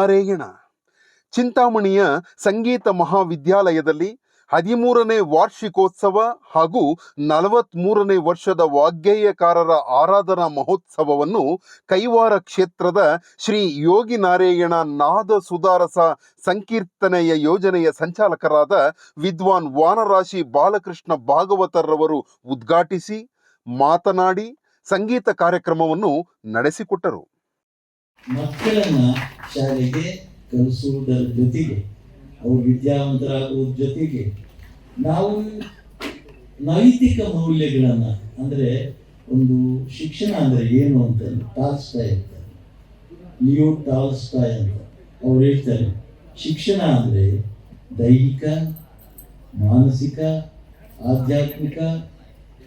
ನಾರಾಯಣ. ಚಿಂತಾಮಣಿಯ ಸಂಗೀತ ಮಹಾವಿದ್ಯಾಲಯದಲ್ಲಿ ಹದಿಮೂರನೇ ವಾರ್ಷಿಕೋತ್ಸವ ಹಾಗೂ ನಲವತ್ತ್ಮೂರನೇ ವರ್ಷದ ವಾಗ್ಗೇಯಕಾರರ ಆರಾಧನಾ ಮಹೋತ್ಸವವನ್ನು ಕೈವಾರ ಕ್ಷೇತ್ರದ ಶ್ರೀ ಯೋಗಿ ನಾರಾಯಣ ನಾದ ಸುಧಾರಸ ಸಂಕೀರ್ತನೆಯ ಯೋಜನೆಯ ಸಂಚಾಲಕರಾದ ವಿದ್ವಾನ್ ವಾನರಾಶಿ ಬಾಲಕೃಷ್ಣ ಭಾಗವತರವರು ಉದ್ಘಾಟಿಸಿ ಮಾತನಾಡಿ ಸಂಗೀತ ಕಾರ್ಯಕ್ರಮವನ್ನು ನಡೆಸಿಕೊಟ್ಟರು. ಮಕ್ಕಳನ್ನ ಶಾಲೆಗೆ ಕಲಿಸುವುದರ ಜೊತೆಗೆ, ಅವರು ವಿದ್ಯಾವಂತರಾಗುವುದ್ರ ಜೊತೆಗೆ ನಾವು ನೈತಿಕ ಮೌಲ್ಯಗಳನ್ನು, ಅಂದರೆ ಒಂದು ಶಿಕ್ಷಣ ಅಂದ್ರೆ ಏನು ಅಂತ ಟಾಲ್ಸ್ಟಾಯ್ ಅಂತ. ಲಿಯೋ ಟಾಲ್ಸ್ಟಾಯ್ ಅಂತ ಅವ್ರು ಹೇಳ್ತಾರೆ. ಶಿಕ್ಷಣ ಅಂದ್ರೆ ದೈಹಿಕ, ಮಾನಸಿಕ, ಆಧ್ಯಾತ್ಮಿಕ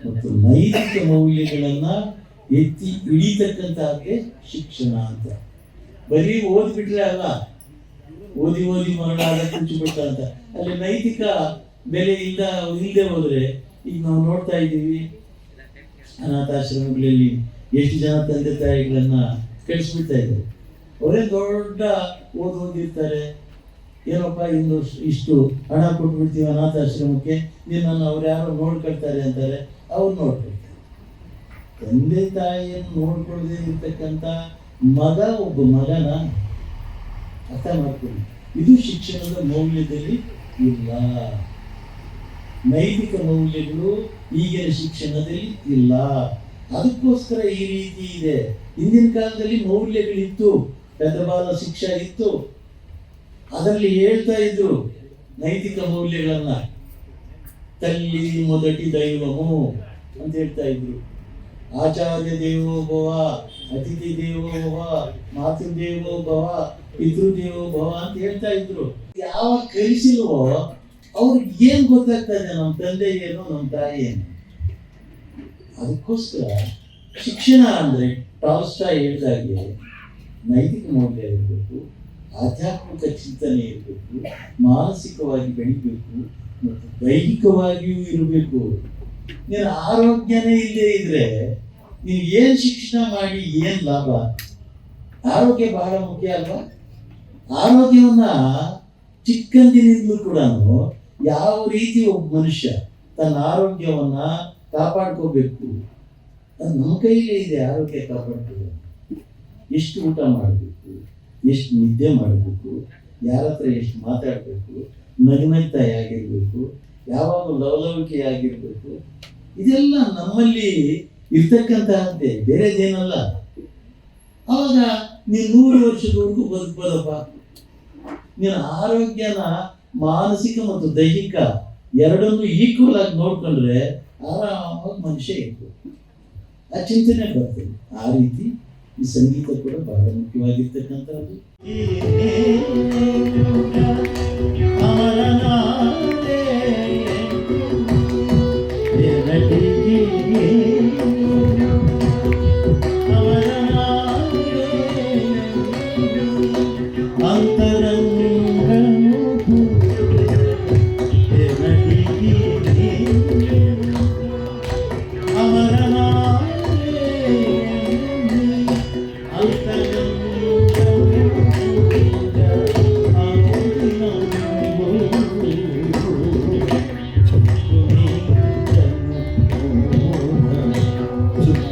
ಮತ್ತು ನೈತಿಕ ಮೌಲ್ಯಗಳನ್ನ ಎತ್ತಿ ಹಿಡಿತಕ್ಕಂಥದ್ದೇ ಶಿಕ್ಷಣ ಅಂತ. ಬರೀ ಓದ್ಬಿಟ್ರೆ ಅಲ್ಲ, ಓದಿ ಓದಿ ಮರಣ ಕುಂಚುಬಿಟ್ಟ ಅಂತ. ಅಲ್ಲಿ ನೈತಿಕ ಬೆಲೆ ಇಲ್ಲ ಇಲ್ಲದೆ ಹೋದ್ರೆ, ಈಗ ನಾವು ನೋಡ್ತಾ ಇದ್ದೀವಿ, ಅನಾಥಾಶ್ರಮಗಳಲ್ಲಿ ಎಷ್ಟು ಜನ ತಂದೆ ತಾಯಿಗಳನ್ನ ಕಳಿಸ್ಬಿಡ್ತಾ ಇದ್ದಾರೆ. ಅವರೇ ದೊಡ್ಡ ಓದ್ ಓದಿರ್ತಾರೆ. ಏನಪ್ಪ, ಇನ್ನು ಇಷ್ಟು ಹಣ ಕೊಟ್ಬಿಡ್ತೀವಿ ಅನಾಥಾಶ್ರಮಕ್ಕೆ ನಿನ್ನನ್ನು ಅವ್ರು ಯಾರೋ ನೋಡ್ಕೊಳ್ತಾರೆ ಅಂತಾರೆ. ಅವ್ರು ನೋಡ್ಕೊಳ್ತಾರೆ ತಂದೆ ತಾಯಿಯನ್ನು ನೋಡ್ಕೊಳ್ಳದೆ ಇರ್ತಕ್ಕಂಥ ಮಗ ಒಬ್ಬ ಮಗನ ಅರ್ಥ ಮಾಡ್ಕೊಳ್ಳಿ. ಇದು ಶಿಕ್ಷಣದ ಮೌಲ್ಯದಲ್ಲಿ ಇಲ್ಲ. ನೈತಿಕ ಮೌಲ್ಯಗಳು ಈಗಿನ ಶಿಕ್ಷಣದಲ್ಲಿ ಇಲ್ಲ. ಅದಕ್ಕೋಸ್ಕರ ಈ ರೀತಿ ಇದೆ. ಹಿಂದಿನ ಕಾಲದಲ್ಲಿ ಮೌಲ್ಯಗಳಿತ್ತು. ಪೆದ್ದಬಾಲ ಶಿಕ್ಷೆ ಇತ್ತು. ಅದರಲ್ಲಿ ಹೇಳ್ತಾ ಇದ್ರು ನೈತಿಕ ಮೌಲ್ಯಗಳನ್ನ. ತಲ್ಲಿ ಮೊದಟಿ ದೈವಮು ಅಂತ ಹೇಳ್ತಾ ಇದ್ರು. ಆಚಾರ್ಯ ದೇವೋ ಭವ ಅತಿಥಿ ದೇವೋ ಭವ ಮಾತೃ ದೇವೋ ಭವ ಪಿತೃ ದೇವೋ ಭವ ಅಂತ ಹೇಳ್ತಾ ಇದ್ರು. ಯಾವ ಕಲಿಸಿಲ್ವೋ, ಅವ್ರಿಗೆ ಏನ್ ಗೊತ್ತಾಗ್ತದೆ ನಮ್ಮ ತಂದೆ ಏನು, ನಮ್ಮ ತಾಯಿ ಏನು? ಅದಕ್ಕೋಸ್ಕರ ಶಿಕ್ಷಣ ಅಂದ್ರೆ ಟಾಲ್ಸ್ಟಾ ಹೇಳ್ದಾಗೆ ನೈತಿಕ ಮೌಲ್ಯ ಇರಬೇಕು, ಆಧ್ಯಾತ್ಮಿಕ ಚಿಂತನೆ ಇರಬೇಕು, ಮಾನಸಿಕವಾಗಿ ಬೆಳಿಬೇಕು ಮತ್ತು ದೈಹಿಕವಾಗಿಯೂ ಇರಬೇಕು. ನೀನು ಆರೋಗ್ಯನೇ ಇಲ್ಲದೆ ಇದ್ರೆ ನೀನು ಏನು ಶಿಕ್ಷಣ ಮಾಡಿ, ಏನು ಲಾಭ? ಆರೋಗ್ಯ ಬಹಳ ಮುಖ್ಯ ಅಲ್ವಾ? ಆರೋಗ್ಯವನ್ನ ಚಿಕ್ಕಂದಿನಿಂದಲೂ ಕೂಡ ಯಾವ ರೀತಿ ಒಬ್ಬ ಮನುಷ್ಯ ತನ್ನ ಆರೋಗ್ಯವನ್ನ ಕಾಪಾಡ್ಕೋಬೇಕು? ಅದು ನಮ್ಮ ಕೈಲೇ ಇದೆ ಆರೋಗ್ಯ ಕಾಪಾಡ್ಕೋ ಎಷ್ಟು ಊಟ ಮಾಡಬೇಕು? ಎಷ್ಟು ನಿದ್ದೆ ಮಾಡಬೇಕು? ಯಾರ ಹತ್ರ ಎಷ್ಟು ಮಾತಾಡಬೇಕು? ನಗುನಗ್ತಾಯಾಗಿರ್ಬೇಕು ಯಾವಾಗ ಲವಲವಿಕೆಯಾಗಿರ್ಬೇಕು ಇದೆಲ್ಲ ನಮ್ಮಲ್ಲಿ ಇರ್ತಕ್ಕಂತಹದ್ದೇ ಬೇರೆದೇನಲ್ಲ ಅವಾಗ ನೀನು ನೂರು ವರ್ಷದವರೆಗೂ ಬದುಕ್ಬೋದಪ್ಪ. ನಿನ್ನ ಆರೋಗ್ಯನ ಮಾನಸಿಕ ಮತ್ತು ದೈಹಿಕ ಎರಡನ್ನೂ ಈಕ್ವಲ್ ಆಗಿ ನೋಡ್ಕೊಂಡ್ರೆ ಆರಾಮಾಗಿ ಮನುಷ್ಯ ಇತ್ತು ಆ ಚಿಂತನೆ ಬರ್ತದೆ. ಆ ರೀತಿ ಈ ಸಂಗೀತ ಕೂಡ ಬಹಳ ಮುಖ್ಯವಾಗಿರ್ತಕ್ಕಂಥದ್ದು.